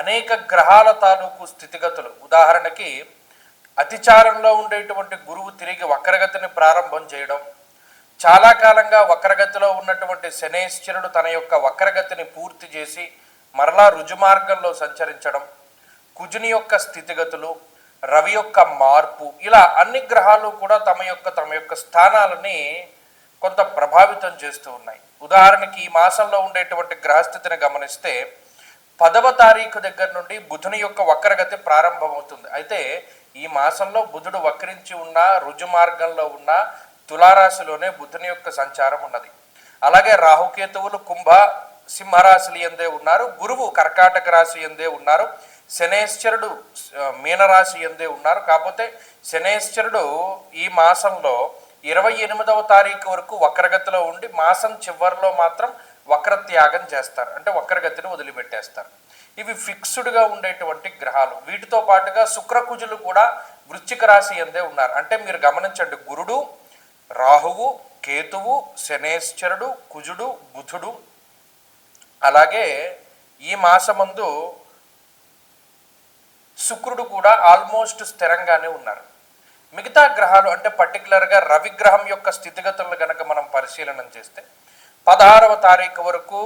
అనేక గ్రహాల తాలూకు స్థితిగతులు. ఉదాహరణకి అతిచారంలో ఉండేటువంటి గురువు తిరిగి వక్రగతిని ప్రారంభం చేయడం చాలా కాలంగా వక్రగతిలో ఉన్నటువంటి శనేశ్వరుడు తన యొక్క వక్రగతిని పూర్తి చేసి మరలా రుజుమార్గంలో సంచరించడం కుజుని యొక్క స్థితిగతులు రవి యొక్క మార్పు ఇలా అన్ని గ్రహాలు కూడా తమ యొక్క తమ యొక్క స్థానాలని కొంత ప్రభావితం చేస్తూ ఉన్నాయి. ఉదాహరణకి ఈ మాసంలో ఉండేటువంటి గ్రహస్థితిని గమనిస్తే పదవ తారీఖు దగ్గర నుండి బుధుని యొక్క వక్రగతి ప్రారంభమవుతుంది. అయితే ఈ మాసంలో బుధుడు వక్రించి ఉన్న రుజు మార్గంలో ఉన్న తులారాశిలోనే బుధుని యొక్క సంచారం ఉన్నది. అలాగే రాహుకేతువులు కుంభ సింహరాశులు ఎందే ఉన్నారు గురువు కర్కాటక రాశి ఎందే ఉన్నారు శనేశ్వరుడు మీనరాశి ఎందే ఉన్నారు. కాకపోతే శనేశ్వరుడు ఈ మాసంలో ఇరవై ఎనిమిదవ తారీఖు వరకు వక్రగతిలో ఉండి మాసం చివరిలో మాత్రం వక్రత్యాగం చేస్తారు. అంటే వక్రగతిని వదిలిపెట్టేస్తారు. ఇవి ఫిక్స్డ్గా ఉండేటువంటి గ్రహాలు. వీటితో పాటుగా శుక్రకుజులు కూడా వృశ్చిక రాశి ఎందే ఉన్నారు. అంటే మీరు గమనించండి గురుడు రాహువు కేతువు శనేశ్వరుడు కుజుడు బుధుడు అలాగే ఈ మాసమందు శుక్రుడు కూడా ఆల్మోస్ట్ స్థిరంగానే ఉన్నారు. మిగతా గ్రహాలు అంటే పర్టికులర్గా రవి గ్రహం యొక్క స్థితిగతులను కనుక మనం పరిశీలన చేస్తే పదహారవ తారీఖు వరకు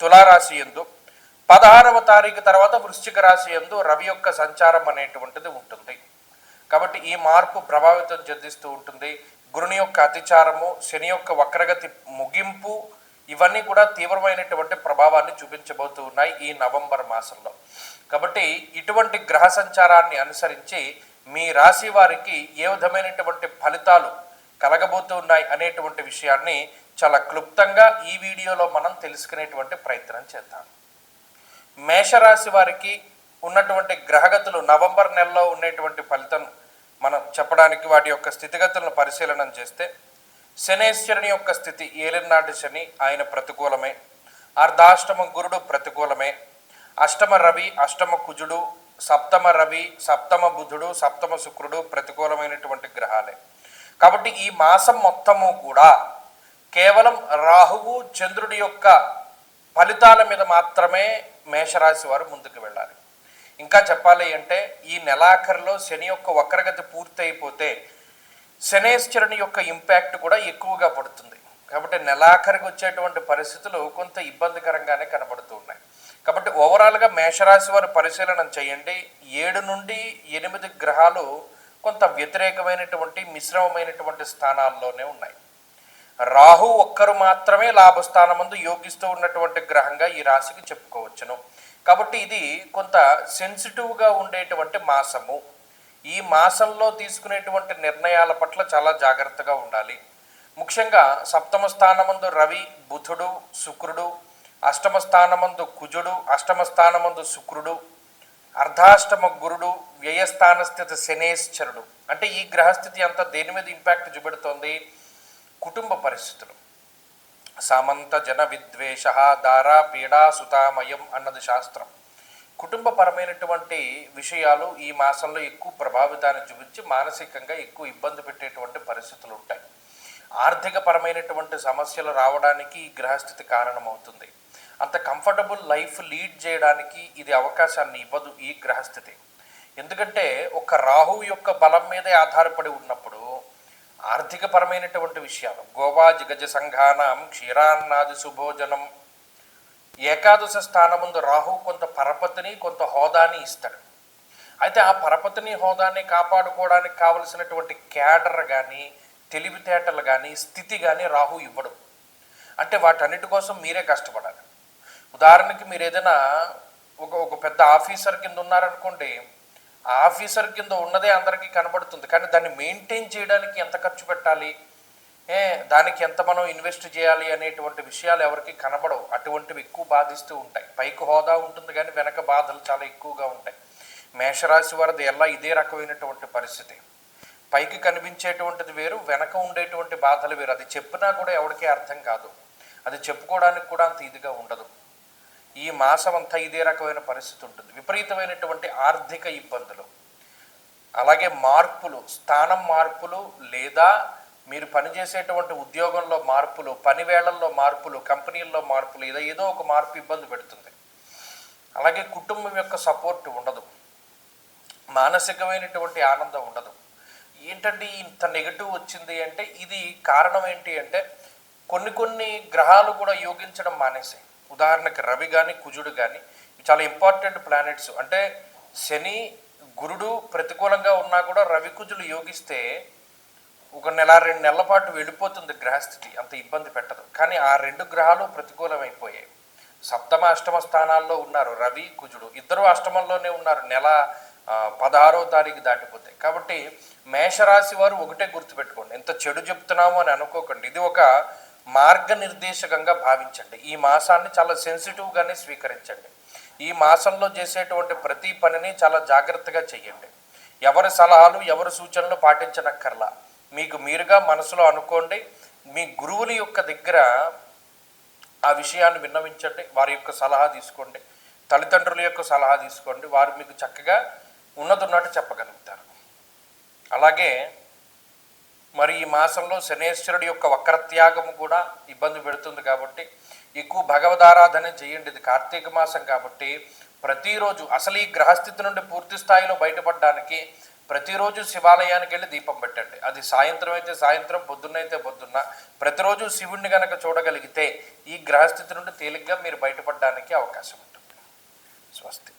తులారాశి ఎందు పదహారవ తారీఖు తర్వాత వృశ్చిక రాశి ఎందు రవి యొక్క సంచారం అనేటువంటిది ఉంటుంది. కాబట్టి ఈ మార్పు ప్రభావితం చెందిస్తూ ఉంటుంది. గురుని యొక్క అతిచారము శని యొక్క వక్రగతి ముగింపు ఇవన్నీ కూడా తీవ్రమైనటువంటి ప్రభావాన్ని చూపించబోతూ ఉన్నాయి ఈ నవంబర్ మాసంలో. కాబట్టి ఇటువంటి గ్రహ సంచారాన్ని అనుసరించి మీ రాశి వారికి ఏ విధమైనటువంటి ఫలితాలు కలగబోతున్నాయి అనేటువంటి విషయాన్ని చాలా క్లుప్తంగా ఈ వీడియోలో మనం తెలుసుకునేటువంటి ప్రయత్నం చేద్దాం. మేషరాశి వారికి ఉన్నటువంటి గ్రహగతులు నవంబర్ నెలలో ఉండేటువంటి ఫలితం మనం చెప్పడానికి వాటి యొక్క స్థితిగతులను పరిశీలన చేస్తే శనేశ్వరుని యొక్క స్థితి ఏలినాటి శని ఆయన ప్రతికూలమే. అర్ధాష్టమ గురుడు ప్రతికూలమే. అష్టమ రవి అష్టమ కుజుడు సప్తమ రవి సప్తమ బుధుడు సప్తమ శుక్రుడు ప్రతికూలమైనటువంటి గ్రహాలే. కాబట్టి ఈ మాసం మొత్తము కూడా కేవలం రాహువు చంద్రుడి యొక్క ఫలితాల మీద మాత్రమే మేషరాశి వారు ముందుకు వెళ్ళాలి. ఇంకా చెప్పాలి అంటే ఈ నెలాఖరులో శని యొక్క వక్రగతి పూర్తయిపోతే శనేశ్వరుని యొక్క ఇంపాక్ట్ కూడా ఎక్కువగా పడుతుంది. కాబట్టి నెలాఖరికి వచ్చేటువంటి పరిస్థితులు కొంత ఇబ్బందికరంగానే కనబడుతూ ఉన్నాయి. కాబట్టి ఓవరాల్గా మేషరాశి వారు పరిశీలన చేయండి. ఏడు నుండి ఎనిమిది గ్రహాలు కొంత వ్యతిరేకమైనటువంటి మిశ్రమమైనటువంటి స్థానాల్లోనే ఉన్నాయి. రాహు ఒక్కరు మాత్రమే లాభస్థానమందు యోగిస్తూ ఉన్నటువంటి గ్రహంగా ఈ రాశికి చెప్పుకోవచ్చును. కాబట్టి ఇది కొంత సెన్సిటివ్గా ఉండేటువంటి మాసము. ఈ మాసంలో తీసుకునేటువంటి నిర్ణయాల పట్ల చాలా జాగ్రత్తగా ఉండాలి. ముఖ్యంగా సప్తమ స్థానమందు రవి బుధుడు శుక్రుడు అష్టమ స్థానమందు కుజుడు అష్టమ స్థానమందు శుక్రుడు అర్ధాష్టమ గురుడు వ్యయస్థానస్థిత శనేశ్చరుడు శనేశ్వరుడు. అంటే ఈ గ్రహస్థితి అంతా దేని మీద ఇంపాక్ట్ చూపెడుతోంది? కుటుంబ పరిస్థితులు. సామంత జన విద్వేష దారా పీడా సుతామయం అన్నది శాస్త్రం. కుటుంబపరమైనటువంటి విషయాలు ఈ మాసంలో ఎక్కువ ప్రభావితాన్ని చూపించి మానసికంగా ఎక్కువ ఇబ్బంది పెట్టేటువంటి పరిస్థితులు ఉంటాయి. ఆర్థికపరమైనటువంటి సమస్యలు రావడానికి ఈ గ్రహస్థితి కారణమవుతుంది. అంత కంఫర్టబుల్ లైఫ్ లీడ్ చేయడానికి ఇది అవకాశాన్ని ఇవ్వదు ఈ గ్రహస్థితి. ఎందుకంటే ఒక రాహువు యొక్క బలం మీదే ఆధారపడి ఉన్నప్పుడు ఆర్థిక పరమైనటువంటి విషయాలు గోవా జిగజ సంఘానం క్షీరాన్నాది శుభోజనం ఏకాదశ స్థానముందు రాహు కొంత పరపతిని కొంత హోదాని ఇస్తాడు. అయితే ఆ పరపతిని హోదాని కాపాడుకోవడానికి కావలసినటువంటి క్యాడర్ కానీ తెలివితేటలు కానీ స్థితి కానీ రాహు ఇవ్వడు. అంటే వాటన్నిటి కోసం మీరే కష్టపడాలి. ఉదాహరణకి మీరు ఏదైనా ఒక ఒక పెద్ద ఆఫీసర్ కింద ఉన్నారనుకోండి ఆ ఆఫీసర్ కింద ఉన్నదే అందరికీ కనబడుతుంది. కానీ దాన్ని మెయింటైన్ చేయడానికి ఎంత ఖర్చు పెట్టాలి? ఏ దానికి ఎంత మనం ఇన్వెస్ట్ చేయాలి అనేటువంటి విషయాలు ఎవరికి కనబడవు. అటువంటివి ఎక్కువ బాధిస్తూ ఉంటాయి. పైకి హోదా ఉంటుంది కానీ వెనక బాధలు చాలా ఎక్కువగా ఉంటాయి. మేషరాశి వారిది ఎలా ఇదే రకమైనటువంటి పరిస్థితి. పైకి కనిపించేటువంటిది వేరు వెనక ఉండేటువంటి బాధలు వేరు. అది చెప్పినా కూడా ఎవరికీ అర్థం కాదు. అది చెప్పుకోవడానికి కూడా అంత ఇదిగా ఉండదు. ఈ మాసం అంతా ఇదే రకమైన పరిస్థితి ఉంటుంది. విపరీతమైనటువంటి ఆర్థిక ఇబ్బందులు. అలాగే మార్పులు స్థానం మార్పులు లేదా మీరు పనిచేసేటువంటి ఉద్యోగంలో మార్పులు పని వేళల్లో మార్పులు కంపెనీల్లో మార్పులు ఏదో ఏదో ఒక మార్పు ఇబ్బంది పెడుతుంది. అలాగే కుటుంబం యొక్క సపోర్ట్ ఉండదు. మానసికమైనటువంటి ఆనందం ఉండదు. ఏంటంటే ఇంత నెగటివ్ వచ్చింది అంటే ఇది కారణం ఏంటి అంటే కొన్ని కొన్ని గ్రహాలు కూడా యోగించడం మానేసాయి ఉదాహరణకి రవి కానీ కుజుడు కానీ చాలా ఇంపార్టెంట్ ప్లానెట్స్ అంటే శని గురుడు ప్రతికూలంగా ఉన్నా కూడా రవి కుజులు యోగిస్తే ఒక నెల రెండు నెలల పాటు వెళ్ళిపోతుంది గ్రహస్థితి అంత ఇబ్బంది పెట్టదు. కానీ ఆ రెండు గ్రహాలు ప్రతికూలమైపోయాయి. సప్తమ అష్టమ స్థానాల్లో ఉన్నారు రవి కుజుడు. ఇద్దరు అష్టమంలోనే ఉన్నారు నెల పదహారో తారీఖు దాటిపోతే. కాబట్టి మేషరాశి వారు ఒకటే గుర్తుపెట్టుకోండి. ఎంత చెడు చెప్తున్నాము అని అనుకోకండి. ఇది ఒక మార్గనిర్దేశకంగా భావించండి. ఈ మాసాన్ని చాలా సెన్సిటివ్గానే స్వీకరించండి. ఈ మాసంలో చేసేటువంటి ప్రతి పనిని చాలా జాగ్రత్తగా చేయండి. ఎవరి సలహాలు ఎవరి సూచనలు పాటించనక్కర్లా. మీకు మీరుగా మనసులో అనుకోండి మీ గురువుల యొక్క దగ్గర ఆ విషయాన్ని విన్నవించండి వారి యొక్క సలహా తీసుకోండి తల్లిదండ్రుల యొక్క సలహా తీసుకోండి వారు మీకు చక్కగా ఉన్నదున్నట్టు చెప్పగలుగుతారు. అలాగే మరి ఈ మాసంలో శనేశ్వరుడి యొక్క వక్రత్యాగము కూడా ఇబ్బంది పెడుతుంది కాబట్టి ఎక్కువ భగవదారాధన చేయండి. ఇది కార్తీక మాసం కాబట్టి ప్రతిరోజు అసలు ఈ గ్రహస్థితి నుండి పూర్తి స్థాయిలో బయటపడడానికి ప్రతిరోజు శివాలయానికి వెళ్ళి దీపం పెట్టండి. అది సాయంత్రం అయితే సాయంత్రం పొద్దున్నైతే పొద్దున్న. ప్రతిరోజు శివుణ్ణి కనుక చూడగలిగితే ఈ గ్రహస్థితి నుండి తేలిగ్గా మీరు బయటపడడానికి అవకాశం ఉంటుంది. స్వస్తి.